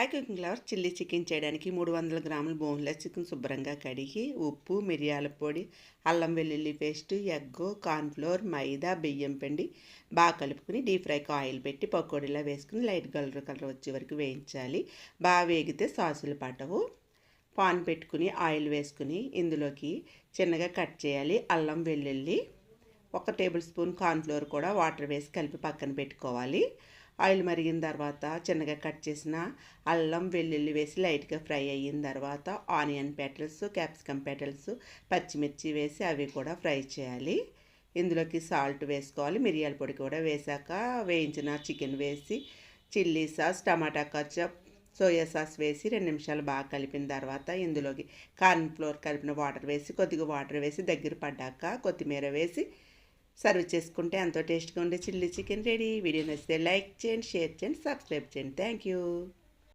Hi cooking lover chilli chicken చేయడానికి మూడు వందల గ్రాముల బోన్లెస్ చికెన్ శుభ్రంగా కడిగి ఉప్పు మిరియాల పొడి అల్లం వెల్లుల్లి పేస్ట్ ఎగ్గు కార్న్ఫ్లోర్ మైదా బియ్యం పిండి బాగా కలుపుకుని డీప్ ఫ్రైకి ఆయిల్ పెట్టి పకోడీలా వేసుకుని లైట్ కలర్ కలర్ వచ్చే వరకు వేయించాలి. బాగా వేగితే సాసులు పట్టవు. పాన్ పెట్టుకుని ఆయిల్ వేసుకుని ఇందులోకి చిన్నగా కట్ చేయాలి. అల్లం వెల్లుల్లి ఒక టేబుల్ స్పూన్ కార్న్ఫ్లోర్ కూడా వాటర్ వేసి కలిపి పక్కన పెట్టుకోవాలి. ఆయిల్ మరిగిన తర్వాత చిన్నగా కట్ చేసిన అల్లం వెల్లుల్లి వేసి లైట్గా ఫ్రై అయిన తర్వాత ఆనియన్ పెటల్స్ క్యాప్సికమ్ పెటల్స్ పచ్చిమిర్చి వేసి అవి కూడా ఫ్రై చేయాలి. ఇందులోకి సాల్ట్ వేసుకోవాలి. మిరియాల పొడి కూడా వేసాక వేయించిన చికెన్ వేసి chilli sauce tomato ketchup soya sauce వేసి రెండు నిమిషాలు బాగా కలిపిన తర్వాత ఇందులోకి కార్న్ ఫ్లోర్ కలిపిన వాటర్ వేసి కొద్దిగా వాటర్ వేసి దగ్గర పడ్డాక కొత్తిమీర వేసి సర్వ్ చేసుకుంటే ఎంతో టేస్ట్గా ఉండే చిల్లీ చికెన్ రెడీ. వీడియో నచ్చితే లైక్ చేయండి షేర్ చేయండి సబ్స్క్రైబ్ చేయండి. Thank you.